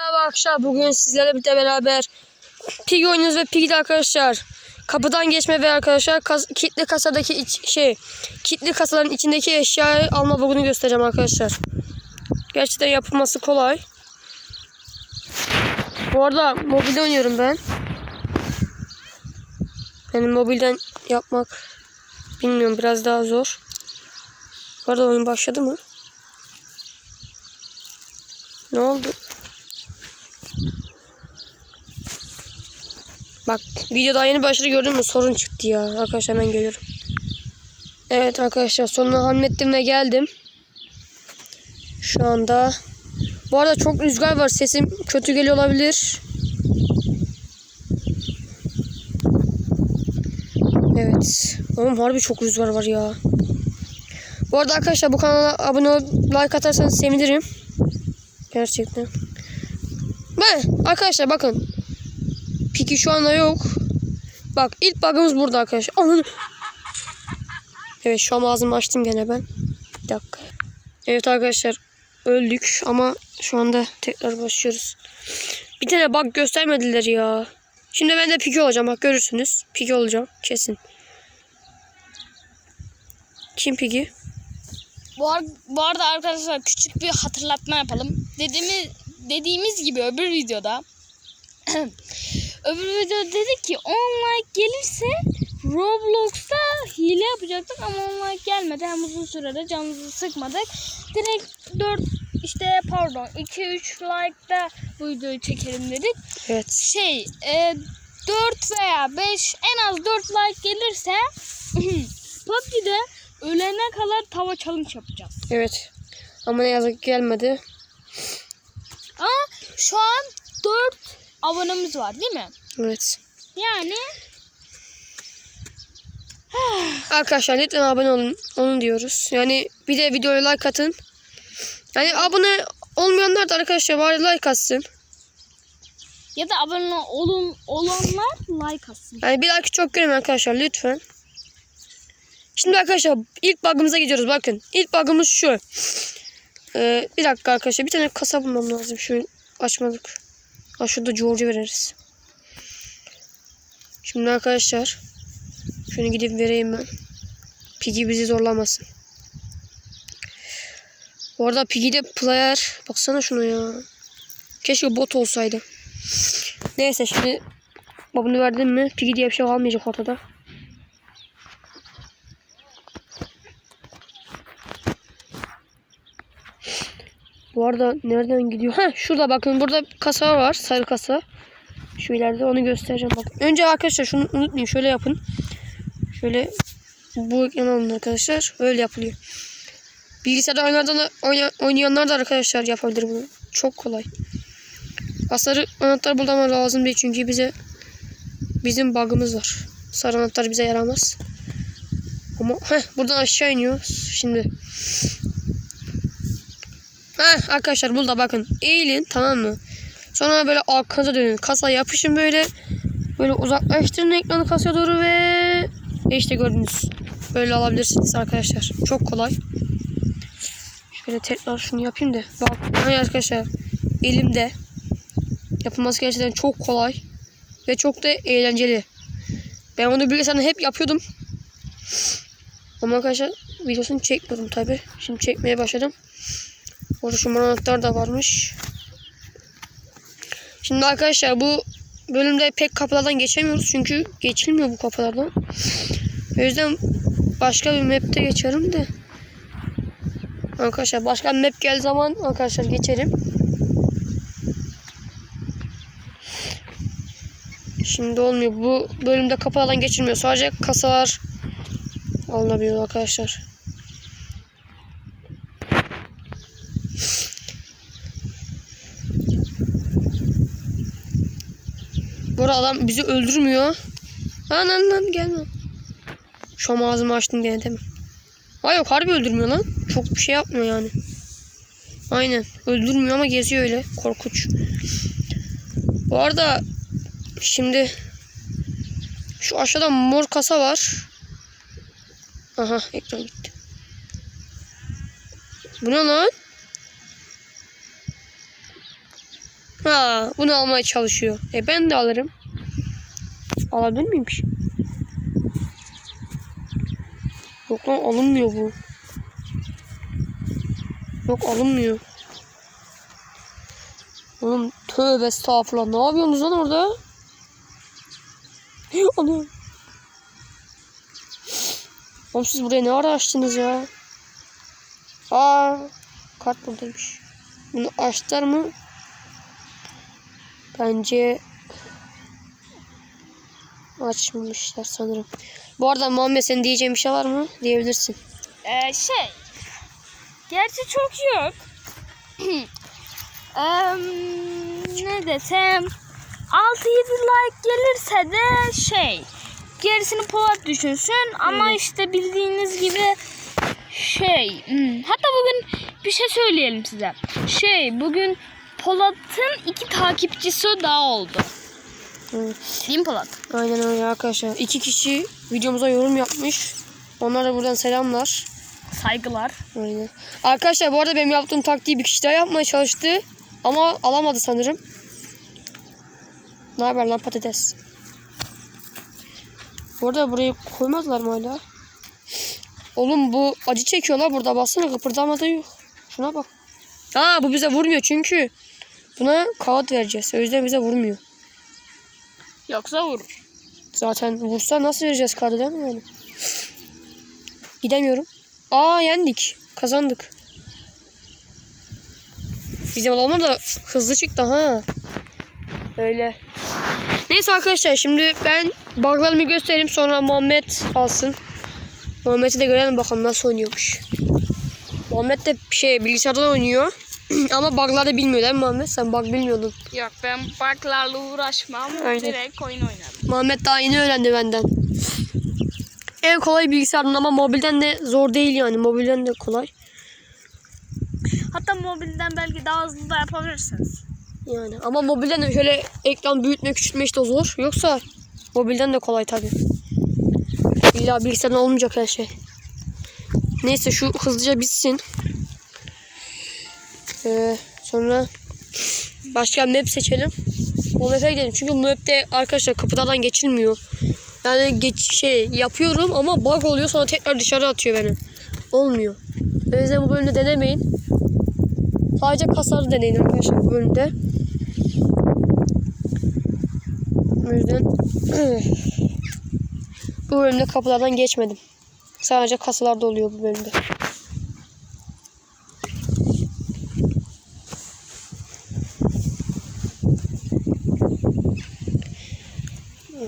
Merhaba arkadaşlar bugün sizlerle birlikte beraber Pig oynuyoruz ve Pig'de arkadaşlar kapıdan geçme ve arkadaşlar kas, kilitli kasadaki iç, şey kilitli kasaların içindeki eşyayı alma bugünü göstereceğim arkadaşlar. Gerçekten yapılması kolay. Bu arada mobilde oynuyorum ben. Benim mobilden yapmak bilmiyorum biraz daha zor. Bu arada oyun başladı mı? Ne oldu? Bak videoda yeni başladı gördün mü? Sorun çıktı ya. Arkadaşlar hemen geliyorum. Evet arkadaşlar sonuna hallettim ve geldim. Şu anda. Bu arada çok rüzgar var. Sesim kötü geliyor olabilir. Evet. Oğlum harbi çok rüzgar var ya. Bu arada arkadaşlar bu kanala abone olup like atarsanız sevinirim. Gerçekten. Ben arkadaşlar bakın. Piki şu anda yok. Bak ilk bug'ımız burada arkadaşlar. Ananı. Evet şu an ağzımı açtım gene ben. Bir dakika. Evet arkadaşlar öldük ama şu anda tekrar başlıyoruz. Bir tane bug göstermediler ya. Şimdi ben de piki olacağım bak görürsünüz. Piki olacağım kesin. Kim piki? Bu, ar- bu arada arkadaşlar küçük bir hatırlatma yapalım. Dediğimiz dediğimiz gibi öbür videoda öbür videoda dedik ki 10 like gelirse Roblox'ta hile yapacaktık ama 10 like gelmedi. Hem uzun sürede canımızı sıkmadık. Direkt 4 işte pardon 2-3 like'da bu videoyu çekelim dedik. Evet. Şey e, 4 veya 5 en az 4 like gelirse PUBG'de ölene kadar tava challenge yapacağız. Evet. Ama ne yazık gelmedi. Ama şu an 4 abonemiz var değil mi? Evet. Yani Arkadaşlar lütfen abone olun. Onu diyoruz. Yani bir de videoya like atın. Yani abone olmayanlar da arkadaşlar bari like atsın. ya da abone olun olanlar like atsın. Yani bir like çok görün arkadaşlar lütfen. Şimdi arkadaşlar ilk bug'ımıza gidiyoruz bakın. İlk bug'ımız şu. Ee, bir dakika arkadaşlar bir tane kasa bulmam lazım. Şu açmadık. Ha şurada George'u veririz. Şimdi arkadaşlar şunu gidip vereyim ben. Piggy bizi zorlamasın. Bu arada Piggy'de player. Baksana şunu ya. Keşke bot olsaydı. Neyse şimdi bunu verdim mi Piggy diye bir şey kalmayacak ortada. Bu arada nereden gidiyor? Ha şurada bakın burada kasa var. Sarı kasa. Şu ileride onu göstereceğim. Bak. Önce arkadaşlar şunu unutmayın. Şöyle yapın. Şöyle bu ekran alın arkadaşlar. Öyle yapılıyor. Bilgisayarda oynayanlar, oyna- oynayanlar da arkadaşlar yapabilir bunu. Çok kolay. Sarı anahtar bulmam lazım değil çünkü bize bizim bug'ımız var. Sarı anahtar bize yaramaz. Ama heh, buradan aşağı iniyoruz. Şimdi Heh, arkadaşlar burada bakın. Eğilin tamam mı? Sonra böyle arkanıza dönün. Kasaya yapışın böyle. Böyle uzaklaştırın ekranı kasaya doğru ve işte gördünüz. Böyle alabilirsiniz arkadaşlar. Çok kolay. Şöyle tekrar şunu yapayım da. Bak hani arkadaşlar elimde yapılması gerçekten çok kolay ve çok da eğlenceli. Ben onu bilgisayarda hep yapıyordum. Ama arkadaşlar videosunu çekmiyordum tabi. Şimdi çekmeye başladım. Şu anahtar da varmış. Şimdi arkadaşlar bu bölümde pek kapılardan geçemiyoruz. Çünkü geçilmiyor bu kapılardan. O yüzden başka bir map'te geçerim de. Arkadaşlar başka bir map gel zaman arkadaşlar geçerim. Şimdi olmuyor. Bu bölümde kapılardan geçilmiyor. Sadece kasalar alınabiliyor arkadaşlar. Arada adam bizi öldürmüyor. Lan lan lan gelme. Şu an ağzımı açtım gene mi? Ay yok harbi öldürmüyor lan. Çok bir şey yapmıyor yani. Aynen. Öldürmüyor ama geziyor öyle. Korkunç. Bu arada şimdi şu aşağıda mor kasa var. Aha ekran gitti. Bu ne lan? Ha, bunu almaya çalışıyor. E ben de alırım. Alabilir miymiş? Yok lan alınmıyor bu. Yok alınmıyor. Oğlum tövbe estağfurullah. Ne yapıyorsunuz lan orada? Anam. Oğlum siz buraya ne ara açtınız ya? Aa, kart buradaymış. Bunu açtılar mı? Bence açmamışlar sanırım. Bu arada Muhammed senin diyeceğin bir şey var mı? Diyebilirsin. Ee, şey. Gerçi çok yok. Em, ne desem 6-7 like gelirse de şey gerisini Polat düşünsün ama işte bildiğiniz gibi şey hmm, hatta bugün bir şey söyleyelim size şey bugün Polat'ın iki takipçisi daha oldu Evet. değil mi Polat? Aynen öyle arkadaşlar. İki kişi videomuza yorum yapmış. Onlara buradan selamlar. Saygılar. Aynen. Arkadaşlar bu arada benim yaptığım taktiği bir kişi daha yapmaya çalıştı. Ama alamadı sanırım. Ne haber lan patates? Bu arada burayı koymazlar mı hala? Oğlum bu acı çekiyorlar burada. Baksana kıpırdamadı yok. Şuna bak. Aa bu bize vurmuyor çünkü. Buna kağıt vereceğiz. O yüzden bize vurmuyor. Yoksa vurur. Zaten vursa nasıl vereceğiz kartı değil mi yani? Gidemiyorum. Aa yendik. Kazandık. Bizim adamlar da hızlı çıktı ha. Öyle. Neyse arkadaşlar şimdi ben buglarımı göstereyim sonra Muhammed alsın. Muhammed'i de görelim bakalım nasıl oynuyormuş. Muhammed de şey bilgisayardan oynuyor. Ama bugları bilmiyor değil mi Muhammed? Sen bug bilmiyordun. Yok ben parklarla uğraşmam. Aynen. Direkt oyun oynarım. Muhammed daha yeni öğrendi benden. En kolay bilgisayardan ama mobilden de zor değil yani. Mobilden de kolay. Hatta mobilden belki daha hızlı da yapabilirsiniz. Yani ama mobilden de şöyle ekran büyütme küçültme işte zor. Yoksa mobilden de kolay tabi. İlla bilgisayardan olmayacak her şey. Neyse şu hızlıca bitsin. Ee, sonra başka map seçelim. O map'e gidelim. Çünkü bu map'te arkadaşlar kapıdan geçilmiyor. Yani geç şey yapıyorum ama bug oluyor sonra tekrar dışarı atıyor beni. Olmuyor. O yüzden bu bölümde denemeyin. Sadece kasarı deneyin arkadaşlar bu bölümde. O yüzden bu bölümde kapılardan geçmedim. Sadece kasalarda oluyor bu bölümde.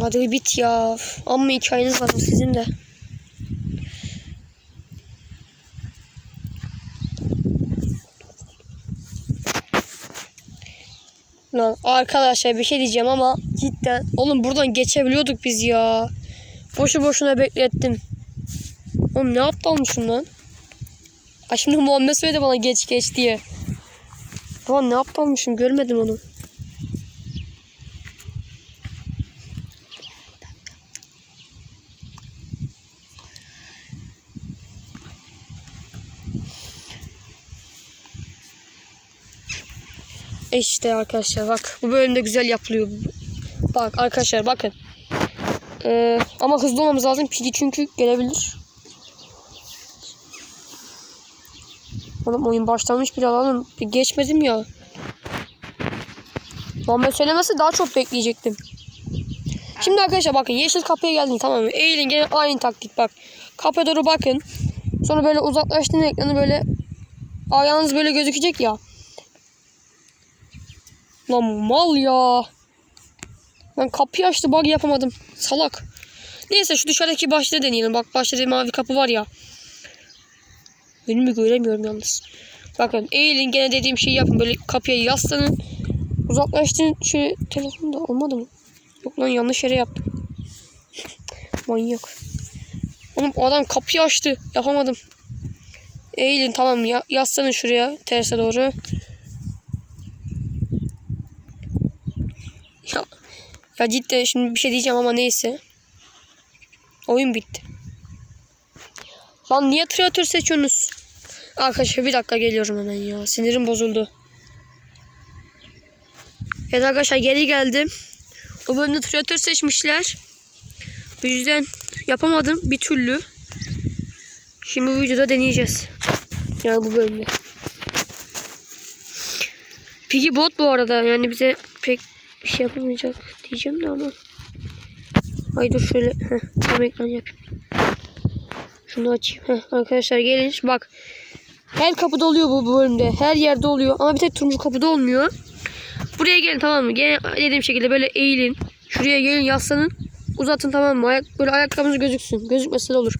Hadi bit ya. Amma hikayeniz var sizin de. Lan arkadaşlar bir şey diyeceğim ama cidden oğlum buradan geçebiliyorduk biz ya. Boşu boşuna beklettim. Oğlum ne yaptı olmuşum lan? Ay şimdi Muhammed söyledi bana geç geç diye. Ulan ne yaptı olmuşum görmedim onu. İşte arkadaşlar bak bu bölümde güzel yapılıyor. Bak arkadaşlar bakın. Ee, ama hızlı olmamız lazım Piggy çünkü gelebilir. Oğlum oyun başlamış bile alalım. Bir geçmedim ya. Muhammed söylemesi daha çok bekleyecektim. Şimdi arkadaşlar bakın yeşil kapıya geldim tamam mı? Eğilin gene aynı taktik bak. Kapıya doğru bakın. Sonra böyle uzaklaştığında ekranı böyle ayağınız böyle gözükecek ya. Lan mal ya. Ben kapıyı açtı bug yapamadım. Salak. Neyse şu dışarıdaki bahçede deneyelim. Bak bahçede mavi kapı var ya. Önümü göremiyorum yalnız. Bakın eğilin gene dediğim şeyi yapın. Böyle kapıya yaslanın. Uzaklaştırın. Şöyle telefonda olmadı mı? Yok lan yanlış yere yaptım. Manyak. Oğlum adam kapıyı açtı. Yapamadım. Eğilin tamam ya. Yaslanın şuraya. Terse doğru. Ya, ya cidden şimdi bir şey diyeceğim ama neyse. Oyun bitti. Lan niye kreatör seçiyorsunuz? Arkadaşlar bir dakika geliyorum hemen ya. Sinirim bozuldu. Evet arkadaşlar geri geldim. O bölümde traktör seçmişler. Bu yüzden yapamadım bir türlü. Şimdi bu videoda deneyeceğiz. Yani bu bölümde. Piggy bot bu arada yani bize pek bir şey yapamayacak diyeceğim de ama. Ay dur şöyle heh, tam ekran yapayım. Şunu açayım. Heh, arkadaşlar gelin bak. Her kapıda oluyor bu bölümde. Her yerde oluyor ama bir tek turuncu kapıda olmuyor. Buraya gelin tamam mı? Gene dediğim şekilde böyle eğilin. Şuraya gelin yaslanın. Uzatın tamam mı? Ayak, böyle ayakkabınız gözüksün. Gözükmese de olur.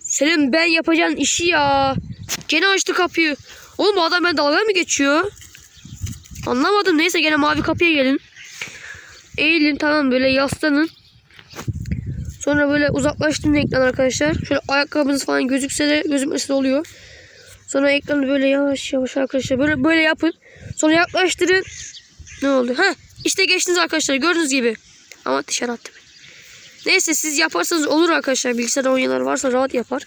Selim ben yapacağın işi ya. Gene açtı kapıyı. Oğlum bu adam ben dalga mı geçiyor? Anlamadım. Neyse gene mavi kapıya gelin. Eğilin tamam böyle yaslanın. Sonra böyle uzaklaştırın ekran arkadaşlar. Şöyle ayakkabınız falan gözükse de gözükmese de oluyor. Sonra ekranı böyle yavaş yavaş arkadaşlar böyle böyle yapın. Sonra yaklaştırın. Ne oldu? Ha işte geçtiniz arkadaşlar gördüğünüz gibi. Ama dışarı attım. Neyse siz yaparsanız olur arkadaşlar. Bilgisayarda oynayanlar varsa rahat yapar.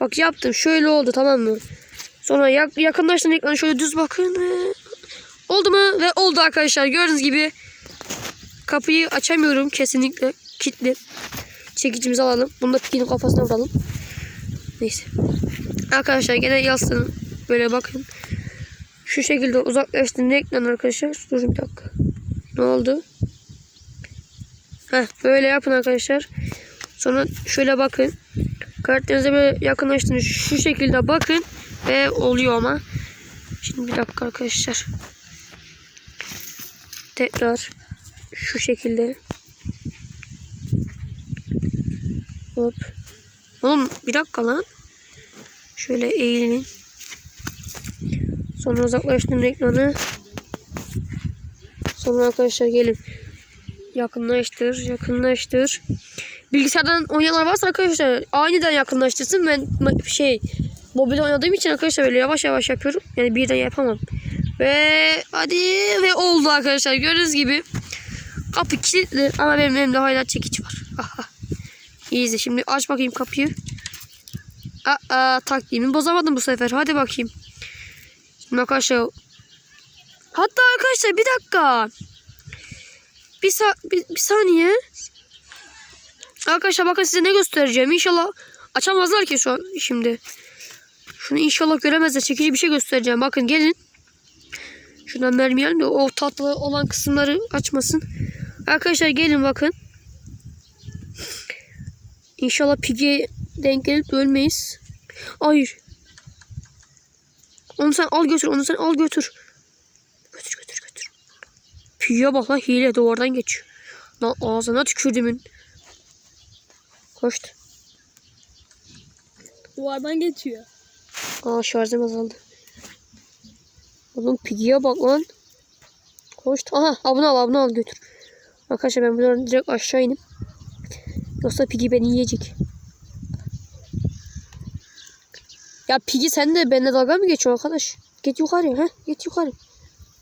Bak yaptım. Şöyle oldu tamam mı? Sonra yak yakınlaştırın ekranı şöyle düz bakın. Oldu mu? Ve oldu arkadaşlar. Gördüğünüz gibi kapıyı açamıyorum kesinlikle. Kilitli. Çekicimizi alalım. Bunu da pikinin kafasına vuralım. Neyse. Arkadaşlar gene yaslanın. Böyle bakın. Şu şekilde uzaklaştığında ekran arkadaşlar. Durun bir dakika. Ne oldu? Heh, böyle yapın arkadaşlar. Sonra şöyle bakın. Karakterinize böyle yakınlaştığında şu şekilde bakın. Ve oluyor ama. Şimdi bir dakika arkadaşlar. Tekrar şu şekilde. Hop. Oğlum bir dakika lan. Şöyle eğilin. Sonra uzaklaştırın ekranı. Sonra arkadaşlar gelin. Yakınlaştır, yakınlaştır. Bilgisayardan oynayanlar varsa arkadaşlar aniden yakınlaştırsın. Ben şey mobil oynadığım için arkadaşlar böyle yavaş yavaş yapıyorum. Yani birden yapamam. Ve hadi ve oldu arkadaşlar. Gördüğünüz gibi kapı kilitli ama benim elimde hala çekiç var. Aha. İyi izle. Şimdi aç bakayım kapıyı. Aa, taktiğimi bozamadım bu sefer. Hadi bakayım. Şimdi arkadaşlar. Hatta arkadaşlar bir dakika. Bir, sa bir, bir saniye. Arkadaşlar bakın size ne göstereceğim. İnşallah açamazlar ki şu an şimdi. Şunu inşallah göremezler. Çekici bir şey göstereceğim. Bakın gelin. Şuradan vermeyelim de o tatlı olan kısımları açmasın. Arkadaşlar gelin bakın. İnşallah Piggy'e denk gelip ölmeyiz. Hayır. Onu sen al götür. Onu sen al götür. Götür götür götür. Piggy'e bak lan hile duvardan geçiyor. Lan ağzına tükürdümün. Koştu. Duvardan geçiyor. Aa şarjım azaldı. Oğlum Piggy'e bak lan. Koştu. Aha abone al abone al götür. Arkadaşlar ben buradan direkt aşağı inip. Yoksa Piggy beni yiyecek. Ya Piggy sen de benimle dalga mı geçiyor arkadaş? Git yukarı ha git yukarı.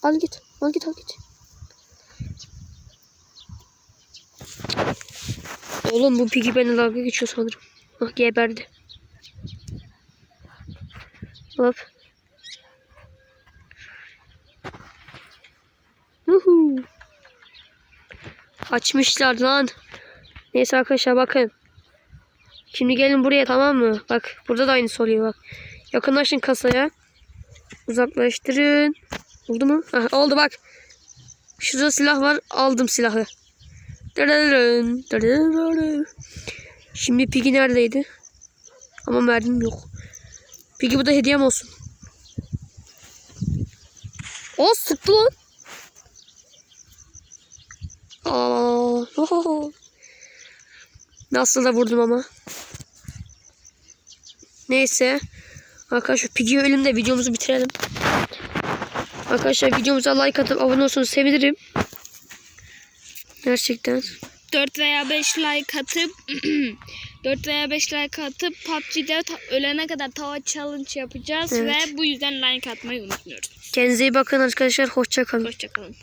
Al git al git al git. Oğlum bu Piggy benimle dalga geçiyor sanırım. Ah geberdi. Hop. Uhu. Açmışlar lan. Neyse arkadaşlar bakın. Şimdi gelin buraya tamam mı? Bak burada da aynısı oluyor bak. Yakınlaşın kasaya. Uzaklaştırın. Oldu mu? Hah, oldu bak. Şurada silah var. Aldım silahı. Şimdi Piggy neredeydi? Ama mermim yok. Peki bu da hediyem olsun. O sıktı lan. Aa, oho. Nasıl da vurdum ama. Neyse. Arkadaşlar Piggy ölümde videomuzu bitirelim. Arkadaşlar videomuza like atıp abone olursanız sevinirim. Gerçekten. 4 veya 5 like atıp 4 veya 5 like atıp PUBG'de ölene kadar tava challenge yapacağız Evet. ve bu yüzden like atmayı unutmuyoruz. Kendinize iyi bakın arkadaşlar. Hoşça kalın. Hoşçakalın.